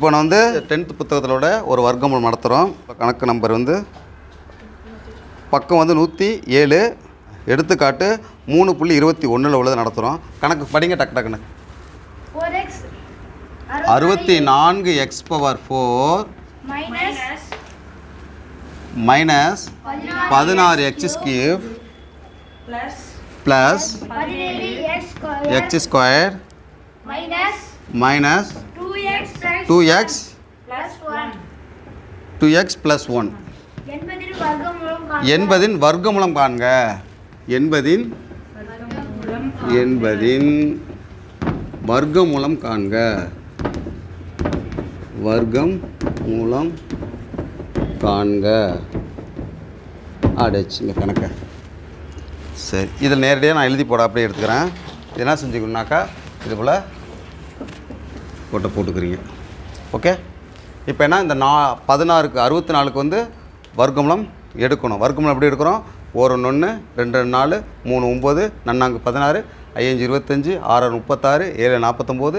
இப்போ நான் வந்து டென்த்து புத்தகத்திலோட ஒரு வர்க்கமூலம் நடத்துகிறோம் கணக்கு நம்பர் வந்து பக்கம் வந்து நூற்றி ஏழு எடுத்துக்காட்டு மூணு புள்ளி இருபத்தி ஒன்றில் உள்ளதை நடத்துகிறோம் கணக்கு படிங்க டக்கு டக்குன்னு. அறுபத்தி நான்கு எக்ஸ் பவர் ஃபோர் மைனஸ் பதினாறு x cube plus x square minus two x two x plus one என்பதில் வர்க்கமூலம் காண்க. என்பதின் என்பதின் வர்க்கமூலம் காண்க. வர்க்கம் மூலம் காண்க அடைச்சுங்க கணக்கை. சரி இதில் நேரடியாக நான் எழுதி போட அப்படியே எடுத்துக்கிறேன். இது என்ன செஞ்சுக்கணுனாக்கா இது போல் போட்டை போட்டுக்கிறீங்க. ஓகே இப்போ என்ன? இந்த நா பதினாறுக்கு அறுபத்தி நாலுக்கு வந்து வர்க்கமலம் எடுக்கணும். வர்க்கமலம் எப்படி எடுக்கிறோம்? ஒரு ஒன்று ரெண்டு ரெண்டு நாலு மூணு ஒம்பது நன்னாங்கு பதினாறு ஐயஞ்சு இருபத்தஞ்சி ஆறு முப்பத்தாறு ஏழு நாற்பத்தொம்போது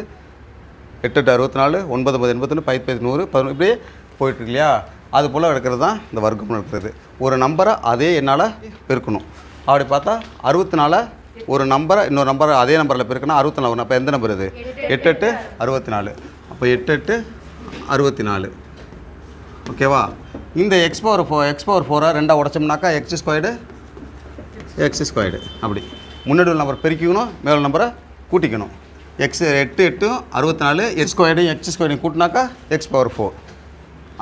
எட்டு எட்டு அறுபத்தி நாலு ஒன்பது ஒன்பது எண்பத்தொன்று பத்து பத்து நூறு பதினொன்று இப்படியே போயிட்டுருக்கு இல்லையா? அது போல் எடுக்கிறது தான் இந்த வர்க்கமலம் இருக்கிறது ஒரு நம்பரை அதே என்னால் பெருக்கணும். அப்படி பார்த்தா அறுபத்தி நாலை ஒரு நம்பரை இன்னொரு நம்பரை அதே நம்பரில் பெருக்கணும் அறுபத்தி நாலு அப்போ எந்த நம்பர் இது? எட்டு எட்டு அறுபத்தி நாலு அப்போ எட்டு எட்டு அறுபத்தி நாலு ஓகேவா இந்த x power four x power ஃபோரை ரெண்டாக உடச்சோம்னாக்கா எக்ஸ் ஸ்கொயர்டு எக்ஸ் ஸ்கொயர்டு அப்படி. முன்னாடி உள்ள நம்பர் பெருக்கிக்கணும் மேலே நம்பரை கூட்டிக்கணும். எக்ஸ் எட்டு எட்டும் அறுபத்தி நாலு எக்ஸ் ஸ்கொயர்டையும் எக்ஸ் ஸ்கொயர்டையும் கூட்டினாக்கா எக்ஸ் பவர் ஃபோர்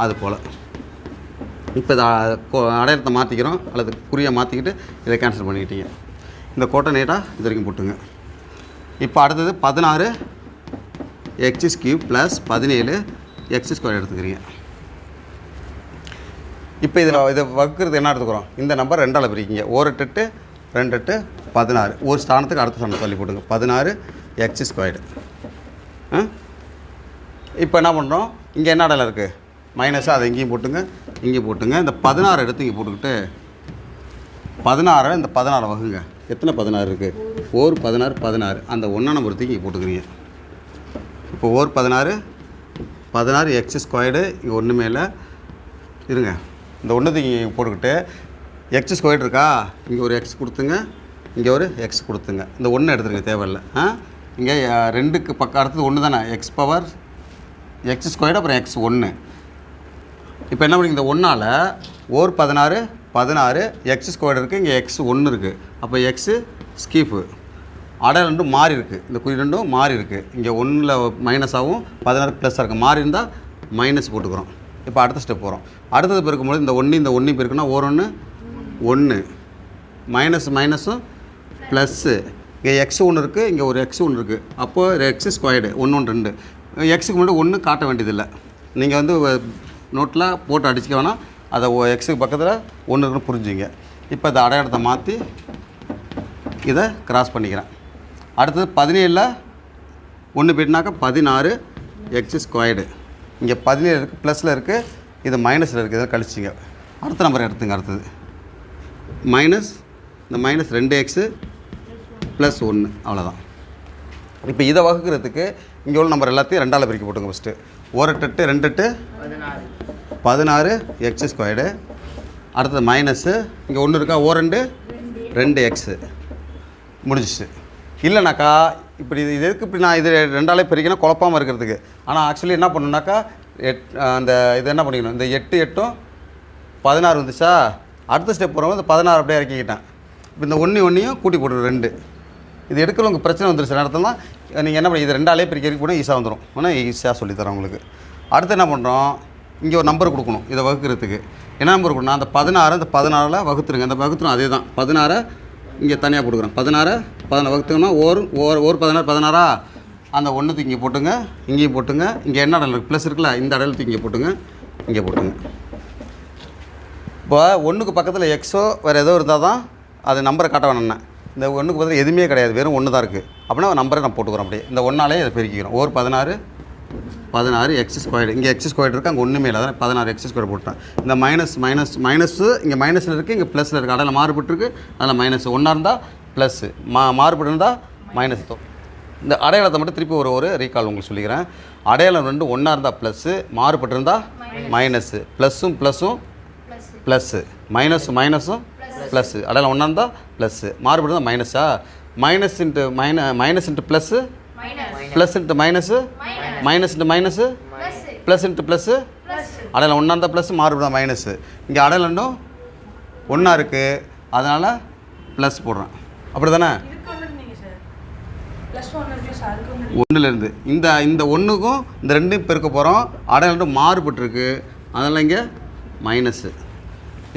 அது போல். இப்போ இதை அடையாளத்தை மாற்றிக்கிறோம் அல்லது குறியை மாற்றிக்கிட்டு இதை கேன்சல் பண்ணிக்கிட்டீங்க. இந்த கோட்டை நீட்டாக இது வரைக்கும் போட்டுங்க. இப்போ அடுத்தது பதினாறு எக்ஸஸ் கியூப் ப்ளஸ் பதினேழு எக்ஸ் ஸ்கொயர் எடுத்துக்கிறீங்க. இப்போ இதில் இதை வகுக்கிறது என்ன எடுத்துக்கிறோம்? இந்த நம்பர் ரெண்டால் பிரிக்கிங்க. ஒரு எட்டு எட்டு ரெண்டு எட்டு பதினாறு. ஒரு ஸ்தானத்துக்கு அடுத்த ஸ்தானத்தை தள்ளி போட்டுங்க. பதினாறு எக்ஸ் ஸ்கொயர்டு இப்போ என்ன பண்ணுறோம் இங்கே என்ன இடம் இருக்குது மைனஸாக அதை இங்கேயும் போட்டுங்க. இங்கேயும் போட்டுங்க. இந்த பதினாறு எடுத்து இங்கே போட்டுக்கிட்டு பதினாறு இந்த பதினாறு வகுங்க. எத்தனை பதினாறு இருக்குது ஓர் பதினாறு பதினாறு. அந்த ஒன்றா நம்பர் தூக்கி இங்கே போட்டுக்கிறீங்க. இப்போ ஓர் பதினாறு பதினாறு எக்ஸ் ஸ்கொயர்டு இங்கே ஒன்றுமே இல்லை இருங்க. இந்த ஒன்று தூக்கி போட்டுக்கிட்டு எக்ஸ் ஸ்கொயர்டு இருக்கா? இங்கே ஒரு எக்ஸ் கொடுத்துங்க. இங்கே ஒரு எக்ஸ் கொடுத்துங்க. இந்த ஒன்று எடுத்துருங்க தேவையில்லை. ஆ? இங்கே ரெண்டுக்கு பக்கம் அடுத்தது ஒன்று தானே? எக்ஸ் பவர் எக்ஸ் ஸ்கொயர்டு அப்புறம் எக்ஸ் ஒன்று இப்போ என்ன பண்ணுங்க இந்த ஒன்றால் ஓர் பதினாறு பதினாறு எக்ஸ் ஸ்கொயர்டு இருக்குது இங்கே எக்ஸ் ஒன்று இருக்குது அப்போ எக்ஸு ஸ்கீஃபு அடையாளம் ரெண்டும் மாறி இருக்குது இந்த குறி ரெண்டும் மாறி இருக்குது இங்கே ஒன்றில் மைனஸாகவும் பதினாறு ப்ளஸ்ஸாக இருக்குது மாறி இருந்தால் மைனஸ் போட்டுக்கிறோம். இப்போ அடுத்த ஸ்டெப் போகிறோம் அடுத்தது பெருக்கும்போது இந்த ஒன்று இந்த ஒன்றையும் பெருக்குன்னா ஒரு ஒன்று ஒன்று மைனஸ் மைனஸும் ப்ளஸ்ஸு இங்கே எக்ஸ் ஒன்று இருக்குது இங்கே ஒரு எக்ஸ் ஒன்று இருக்குது அப்போது எக்ஸ் ஸ்கொயர்டு ஒன்று ஒன்று ரெண்டு. எக்ஸுக்கு முன்னாடி ஒன்று காட்ட வேண்டியதில்லை. நீங்கள் வந்து நோட்டில் போட்டு அடிச்சுக்க வேணால் அதை எக்ஸுக்கு பக்கத்தில் ஒன்று இருக்குன்னு புரிஞ்சுங்க. இப்போ இந்த அடையாளத்தை மாற்றி இதை கிராஸ் பண்ணிக்கிறேன். அடுத்தது பதினேழில் ஒன்று போயிட்டுனாக்கா பதினாறு எக்ஸ் ஸ்கொயர்டு இங்கே பதினேழு இருக்குது ப்ளஸில் இருக்குது இது மைனஸில் இருக்குது இதை கழிச்சிங்க அடுத்த நம்பர் எடுத்துங்க அடுத்தது. மைனஸ் இந்த மைனஸ் ரெண்டு எக்ஸு ப்ளஸ் ஒன்று அவ்வளோதான் இப்போ இதை வகுக்கிறதுக்கு இங்கே உள்ள நம்பர் எல்லாத்தையும் ரெண்டால் பிரிக்க போட்டுங்க ஃபஸ்ட்டு ஒரு எட்டு எட்டு ரெண்டு எட்டு பதினாறு எக்ஸ் ஸ்கொயர்டு அடுத்தது மைனஸு இங்கே ஒன்று இருக்கா ஓ ரெண்டு ரெண்டு எக்ஸு முடிஞ்சிச்சு. இல்லைனாக்கா இப்படி இது எதுக்கு இப்படி நான் இது ரெண்டாலே பிரிக்கணும் குழப்பாமல் இருக்கிறதுக்கு? ஆனால் ஆக்சுவலி என்ன பண்ணணுனாக்கா எட் அந்த இது என்ன பண்ணிக்கணும்? இந்த எட்டு எட்டும் பதினாறு வந்துச்சா? அடுத்த ஸ்டெப் போகிறவங்க இந்த பதினாறு அப்படியே இறக்கிக்கிட்டேன். இப்போ இந்த ஒன்று ஒன்றையும் கூட்டி போட்டுரு ரெண்டு. இது எடுக்கல உங்கள் பிரச்சனை வந்துருச்சு. தான் நீங்கள் என்ன பண்ணி இது ரெண்டாலே பிரிக்கிறதுக்கு கூட ஈஸியாக வந்துடும் ஆனால் ஈஸியாக சொல்லித்தரேன் உங்களுக்கு. அடுத்து என்ன பண்ணுறோம் இங்கே ஒரு நம்பர் கொடுக்கணும். இதை வகுக்கிறதுக்கு. என்ன நம்பர் கொடுக்கணும் அந்த பதினாறு அந்த பதினாறில் வகுத்துருங்க. அந்த வகுத்துரும் அதே தான் பதினாறை இங்கே தனியாக கொடுக்குறோம் பதினாறு பதினாறு வகுத்துக்கணும்? ஒரு ஒரு ஒரு பதினாறு பதினாறா? அந்த ஒன்றுக்கு இங்கே போட்டுங்க. இங்கேயும் போட்டுங்க. இங்கே என்ன அடல் இருக்குது ப்ளஸ் இருக்குல்ல இந்த அடையாளத்துக்கு இங்கே போட்டுங்க. இங்கே போட்டுங்க. இப்போ ஒன்றுக்கு பக்கத்தில் எக்ஸோ வேறு ஏதோ இருந்தால் தான் அது நம்பரை காட்ட வேணும்னே இந்த ஒன்றுக்கு பதில் எதுவுமே கிடையாது. வெறும் ஒன்று தான் இருக்குது அப்படின்னா நம்பரை நான் போட்டுக்கிறோம் அப்படியே. இந்த ஒன்றாலே இதை பெருக்கிக்கிறோம். ஒரு பதினாறு பதினாறு எக்ஸ் ஸ்கொயர் இங்கே எக்ஸ் ஸ்கொயர் இருக்குது அங்கே ஒன்றுமே இல்லை. அதான் பதினாறு எக்ஸ் ஸ்கொயர் போட்டேன். இந்த மைனஸ் மைனஸ் மைனஸு இங்கே மைனஸில் இருக்குது இங்கே ப்ளஸில் இருக்குது அதில் மாறுபட்டுருக்கு. அதில் மைனஸ் ஒன்றா இருந்தால் ப்ளஸ்ஸு மா மாறுபட்டு இருந்தால் மைனஸ் இந்த அடையாளத்தை மட்டும் திருப்பி ஒரு ஒரு ரீகால் உங்களுக்கு சொல்லிக்கிறேன். அடையாளம் ரெண்டு ஒன்றா இருந்தால் ப்ளஸ்ஸு மாறுபட்டு இருந்தால் மைனஸு ப்ளஸ்ஸும் ப்ளஸ்ஸும் ப்ளஸ்ஸு மைனஸும் மைனஸும் ப்ளஸ்ஸு அடையாளம் ஒன்றா இருந்தால் ப்ளஸ்ஸு மாறுபட்டு இருந்தால் மைனஸா minus into மைன minus into plus plus into minus minus into minus plus into plus plus அடையாளம் ஒன்றா இருந்தால் ப்ளஸ் மாறுபடும் மைனஸு இங்கே அடையாளம் இன்னும் ஒன்றா இருக்குது அதனால் ப்ளஸ் போடுறேன். அப்படி தானே ஒன்றுலேருந்து இந்த இந்த ஒன்றுக்கும் இந்த ரெண்டையும் பெருக்க போகிறோம் அடையாளம் ரெண்டும் மாறுபட்டுருக்கு. அதனால் இங்கே மைனஸு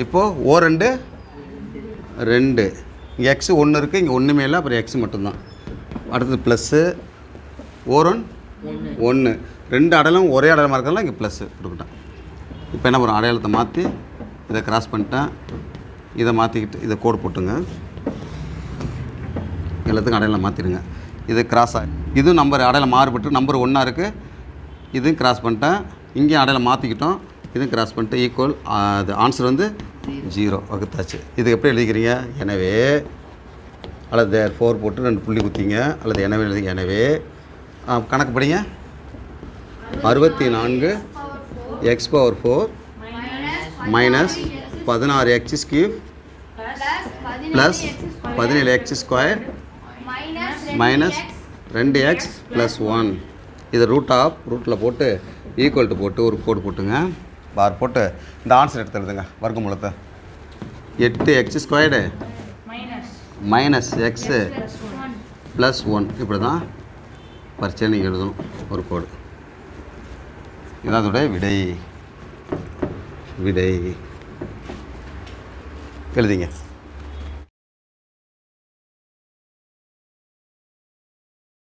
இப்போது ஓ ரெண்டு ரெண்டு. இங்கே எக்ஸு ஒன்று இருக்குது இங்கே ஒன்றுமே இல்லை. அப்புறம் எக்ஸ் மட்டும்தான். அடுத்தது ப்ளஸ்ஸு ஓரன் ஒன்று ரெண்டு அடையாளம் ஒரே அடையாளமாக இருக்கிறதுல இங்கே ப்ளஸ்ஸு கொடுக்கட்டேன் இப்போ என்ன பண்ணுறோம் அடையாளத்தை மாற்றி இதை கிராஸ் பண்ணிட்டேன். இதை மாற்றிக்கிட்டு இதை கோடு போட்டுங்க எல்லாத்துக்கும் அடையாளம் மாற்றிடுங்க இது கிராஸ் ஆகி இதுவும் நம்பர் அடையாளம் மாறுபட்டு நம்பர் ஒன்றா இருக்குது இதுவும் கிராஸ் பண்ணிட்டேன். இங்கேயும் அடையாளம் மாற்றிக்கிட்டோம் இதுவும் கிராஸ் பண்ணிட்டு ஈக்குவல் அது ஆன்சர் வந்து ஜீரோ வகுத்தாச்சு. இது எப்படி எழுதிக்கிறீங்க? எனவே அல்லது ஃபோர் போட்டு ரெண்டு புள்ளி குத்திங்க. அல்லது எனவே எழுதி எனவே கணக்கு படிங்க. அறுபத்தி நான்கு எக்ஸ் பவர் ஃபோர் மைனஸ் பதினாறு எக்ஸ் கியூப் ப்ளஸ் பதினேழு எக்ஸ் ஸ்கொயர் மைனஸ் ரெண்டு எக்ஸ் ப்ளஸ் ஒன் இதை ரூட் ஆஃப் ரூட்டில் போட்டு ஈக்குவல் டு போட்டு ஒரு கோடு போட்டுங்க. பார் போட்டு இந்த ஆன்சர் எடுத்து எழுதுங்க வர்க்கமூலத்தை. எட்டு x squared minus x plus one இப்படி தான் பரீட்சையில் நீங்கள் எழுதணும் ஒரு கோடு. இதான் அதோடைய விடை. விடை. எழுதிங்க.